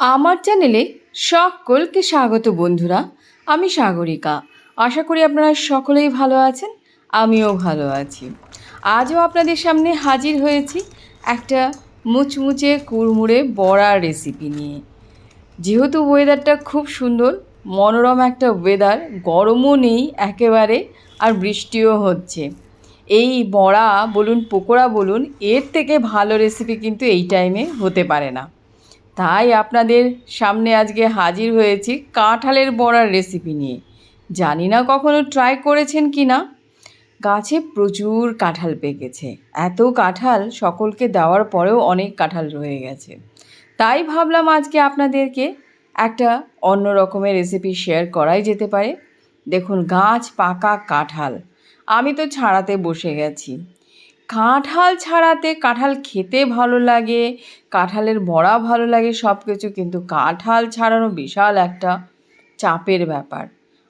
আমার চ্যানেলে সকলকে স্বাগত বন্ধুরা, আমি সাগরিকা। আশা করি আপনারা সকলেই ভালো আছেন, আমিও ভালো আছি। আজও আপনাদের সামনে হাজির হয়েছি একটা মুচমুচে কুড়মুড়ে বড়ার রেসিপি নিয়ে। যেহেতু ওয়েদারটা খুব সুন্দর, মনোরম একটা ওয়েদার গরমও নেই একেবারে, আর বৃষ্টিও হচ্ছে। এই বড়া বলুন, পকোড়া বলুন, এর থেকে ভালো রেসিপি কিন্তু এই টাইমে হতে পারে না। তাই আপনাদের সামনে আজকে হাজির হয়েছি কাঁঠালের বড়ার রেসিপি নিয়ে। জানি না কখনো ট্রাই করেছেন কি না? গাছে প্রচুর কাঁঠাল পেকেছে। এত কাঁঠাল সকলকে দেওয়ার পরেও অনেক কাঁঠাল রয়ে গেছে। তাই ভাবলাম আজকে আপনাদেরকে একটা অন্য রকমের রেসিপি শেয়ার করাই যেতে পারে। দেখুন, গাছ পাকা কাঁঠাল। আমি তো ছাড়াতে বসে গেছি। কাঁঠাল ছাড়াতে কাঁঠাল খেতে ভালো লাগে, কাঁঠালের বড়া ভালো লাগে সব কিছু কিন্তু কাঁঠাল ছাড়ানো বিশাল একটা চাপের ব্যাপার।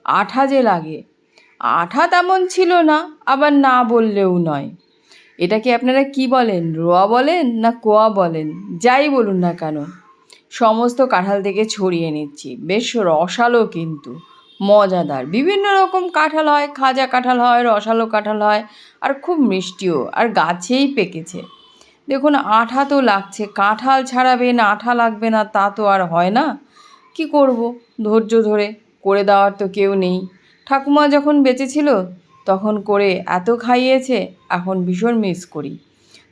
আঠা যে লাগে, আঠা তেমন ছিল না, আবার না বললেও নয়। এটাকে আপনারা কি বলেন, রোয়া বলেন না কোয়া বলেন, যাই বলুন না কেন? সমস্ত কাঁঠাল থেকে ছড়িয়ে নিচ্ছি, বেশ রসালো কিন্তু। মজাদার। বিভিন্ন রকম কাঁঠাল হয়, খাজা কাঁঠাল হয়, রসালো কাঁঠাল হয়, আর খুব মিষ্টিও, আর গাছেই পেকেছে। দেখুন, আঠা তো লাগছে, কাঁঠাল ছাড়াবে না, আঠা লাগবে না, তা তো আর হয় না। কি করব? ধৈর্য ধরে, করে দেওয়ার তো কেউ নেই। ঠাকুমা যখন বেঁচে ছিল তখন করে এত খাইয়েছে, এখন ভীষণ মিস করি।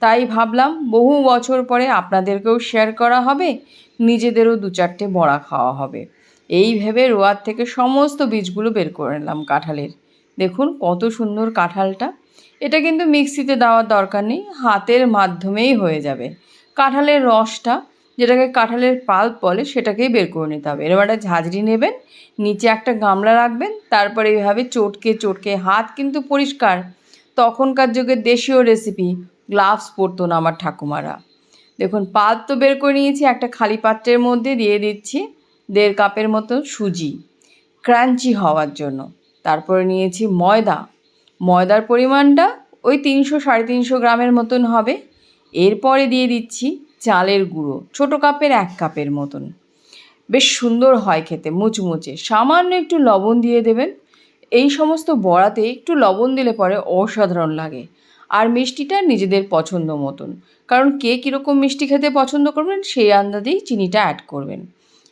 তাই ভাবলাম, বহু বছর পরে আপনাদেরকেও শেয়ার করা হবে, নিজেদেরও দু চারটে বড়া খাওয়া হবে। এই ভেবে রোয়ার থেকে সমস্ত বীজগুলো বের করে নিলাম কাঁঠালের। দেখুন কত সুন্দর কাঁঠালটা। এটা কিন্তু মিক্সিতে দেওয়ার দরকার নেই, হাতের মাধ্যমেই হয়ে যাবে। কাঁঠালের রসটা, যেটাকে কাঁঠালের পাল্প বলে, সেটাকেই বের করে নিতে হবে। এরকম একটা ঝাঁঝরি নেবেন, নিচে একটা গামলা রাখবেন, তারপরে এইভাবে চটকে চটকে, হাত কিন্তু পরিষ্কার। তখনকার যুগে দেশীয় রেসিপি গ্লাভস পরতো না আমার ঠাকুমারা। দেখুন পাত তো বের করে নিয়েছি, একটা খালি পাত্রের মধ্যে দিয়ে দিচ্ছি। দেড় কাপের মতো সুজি, ক্রাঞ্চি হওয়ার জন্য। তারপরে নিয়েছি ময়দা। ময়দার পরিমাণটা ওই তিনশো সাড়ে তিনশো গ্রামের মতন হবে। এরপরে দিয়ে দিচ্ছি চালের গুঁড়ো, ছোটো কাপের এক কাপের মতন। বেশ সুন্দর হয় খেতে, মুচমুচে। সামান্য একটু লবণ দিয়ে দেবেন। এই সমস্ত বড়াতে একটু লবণ দিলে পরে অসাধারণ লাগে। আর মিষ্টিটা নিজেদের পছন্দ মতন। কারণ কে কীরকম মিষ্টি খেতে পছন্দ করবেন, সেই আন্দাজেই চিনিটা অ্যাড করবেন।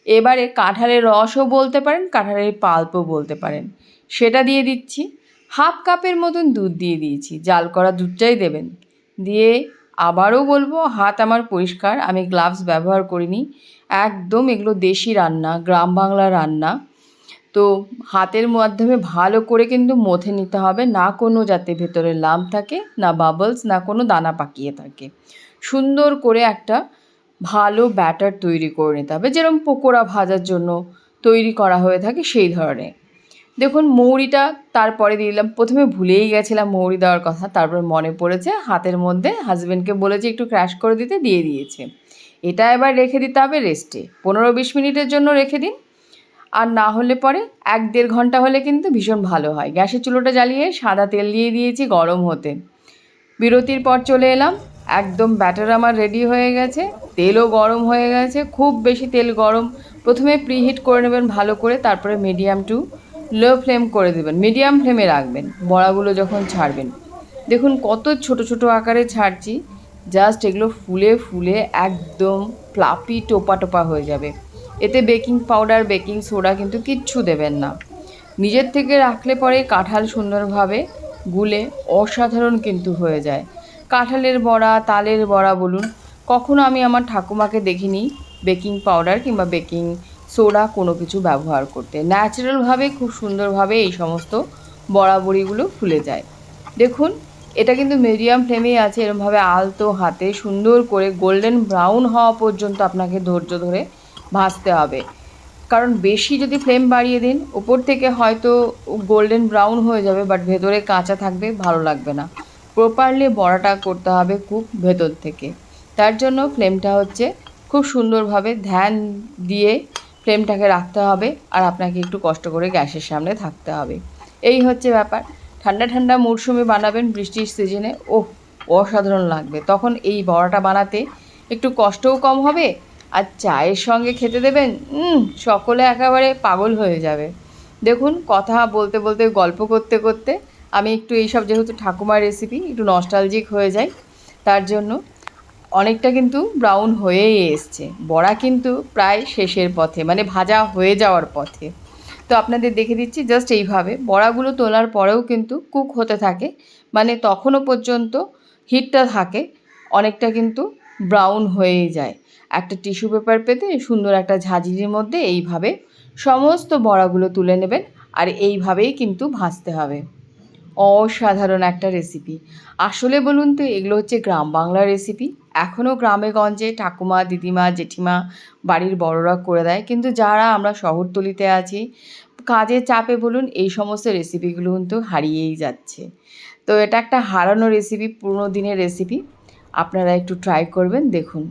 এবারে কাঁঠালের রসও বলতে পারেন, কাঁঠালের পাল্পও বলতে পারেন। সেটা দিয়ে দিচ্ছি। হাফ কাপের মতন দুধ দিয়ে দিয়েছি। জাল করা দুধটাই দেবেন। দিয়ে আবারও বলব, হাত আমার পরিষ্কার, আমি গ্লাভস ব্যবহার করিনি। একদম এগুলো দেশি রান্না, গ্রাম বাংলা রান্না। তো হাতের মাধ্যমে ভালো করে কিন্তু মথে নিতে হবে। না কোনো যাতে ভেতরে লাম থাকে, না বাবলস না কোনো দানা পাকিয়ে থাকে। সুন্দর করে একটা ভালো ব্যাটার তৈরি করে নিতে হবে। যেরকম পকোড়া ভাজার জন্য তৈরি করা হয়ে থাকে সেই ধরনের। দেখুন, মৌরিটা তারপরে দিয়ে দিলাম। প্রথমে ভুলেই গেছিলাম মৌরি দেওয়ার কথা। তারপর মনে পড়েছে, হাতের মধ্যে হাজব্যান্ডকে বলেছে একটু ক্র্যাশ করে দিতে, দিয়ে দিয়েছে। এটা এবার রেখে দিতে হবে রেস্টে পনেরো বিশ মিনিটের জন্য রেখে দিন। আর না হলে পরে এক দেড় ঘণ্টা হলে কিন্তু ভীষণ ভালো হয়। গ্যাসের চুলোটা জ্বালিয়ে সাদা তেল দিয়ে দিয়েছি গরম হতে। বিরতির পর চলে এলাম। একদম ব্যাটার আমার রেডি হয়ে গেছে। তেলও গরম হয়ে গেছে, খুব বেশি তেল গরম। প্রথমে প্রিহিট করে নেবেন ভালো করে, তারপরে মিডিয়াম টু লো ফ্লেম করে দেবেন। মিডিয়াম ফ্লেমে রাখবেন, বড়াগুলো যখন ছাড়বেন। দেখুন কত ছোট ছোট আকারে ছাড়ছি জাস্ট এগুলো ফুলে ফুলে একদম ফ্লাপি টোপা টোপা হয়ে যাবে। এতে বেকিং পাউডার বেকিং সোডা কিন্তু কিচ্ছু দেবেন না। নিজের থেকে রাখলে পরে কাঁঠাল সুন্দরভাবে গুলে অসাধারণ কিন্তু হয়ে যায়। কাঁঠালের বড়া, তালের বড়া বলুন কখনো আমি আমার ঠাকুমাকে দেখিনি বেকিং পাউডার কিংবা বেকিং সোডা কোনো কিছু ব্যবহার করতে। ন্যাচারালভাবে খুব সুন্দরভাবে এই সমস্ত বড়া বড়িগুলো ফুলে যায়। দেখুন, এটা কিন্তু মিডিয়াম ফ্লেমেই আছে, এরমভাবে আলতো হাতে সুন্দর করে গোল্ডেন ব্রাউন হওয়া পর্যন্ত আপনাকে ধৈর্য ধরে ভাজতে হবে। কারণ বেশি যদি ফ্লেম বাড়িয়ে দিন, ওপর থেকে হয়তো গোল্ডেন ব্রাউন হয়ে যাবে বাট ভেতরে কাঁচা থাকবে, ভালো লাগবে না। প্রপারলি বড়াটা করতে হবে খুব ভেতর থেকে। তার জন্য ফ্লেমটা হচ্ছে খুব সুন্দরভাবে ধ্যান দিয়ে ফ্লেমটাকে রাখতে হবে আর আপনাকে একটু কষ্ট করে গ্যাসের সামনে থাকতে হবে। এই হচ্ছে ব্যাপার। ঠান্ডা ঠান্ডা মরশুমে বানাবেন বৃষ্টির সিজনে ও অসাধারণ লাগবে। তখন এই বড়াটা বানাতে একটু কষ্টও কম হবে আর চায়ের সঙ্গে খেতে দেবেন সকলে একেবারে পাগল হয়ে যাবে। দেখুন, কথা বলতে বলতে, গল্প করতে করতে আমি একটু এইসব যেহেতু ঠাকুমার রেসিপি একটু নস্টালজিক হয়ে যাই, তার জন্য অনেকটা কিন্তু ব্রাউন হয়েই এসছে। বড়া কিন্তু প্রায় শেষের পথে মানে ভাজা হয়ে যাওয়ার পথে। তো আপনাদের দেখে দিচ্ছি জাস্ট এইভাবে। বড়াগুলো তোলার পরেও কিন্তু কুক হতে থাকে মানে তখনও পর্যন্ত হিটটা থাকে, অনেকটা কিন্তু ব্রাউন হয়েই যায়। একটা টিস্যু পেপার পেতে সুন্দর একটা ঝাঁঝরির মধ্যে এইভাবে সমস্ত বড়াগুলো তুলে নেবেন, আর এইভাবেই কিন্তু ভাজতে হবে। অসাধারণ একটা রেসিপি আসলে বলুন তো, এগুলো হচ্ছে গ্রাম বাংলার রেসিপি এখনও গ্রামে গঞ্জে ঠাকুমা, দিদিমা, জেঠিমা বাড়ির বড়রা করে দেয়। কিন্তু যারা আমরা শহরতলিতে আছি, কাজের চাপে বলুন, এই সমস্ত রেসিপিগুলো কিন্তু হারিয়েই যাচ্ছে। তো এটা একটা হারানো রেসিপি পুরনো দিনের রেসিপি আপনারা একটু ট্রাই করবেন, দেখুন।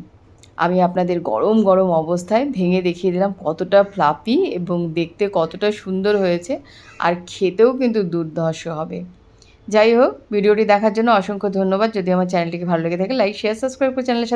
আমি আপনাদের গরম গরম অবস্থায় ভেঙে দেখিয়ে দিলাম কতটা ফ্লাপি এবং দেখতে কতটা সুন্দর হয়েছে আর খেতেও কিন্তু দুর্ধর্ষ হবে। যাই হোক, ভিডিওটি দেখার জন্য অসংখ্য ধন্যবাদ। যদি আমার চ্যানেলটিকে ভালো লেগে থাকে লাইক শেয়ার সাবস্ক্রাইব করে চ্যানেলের সাথে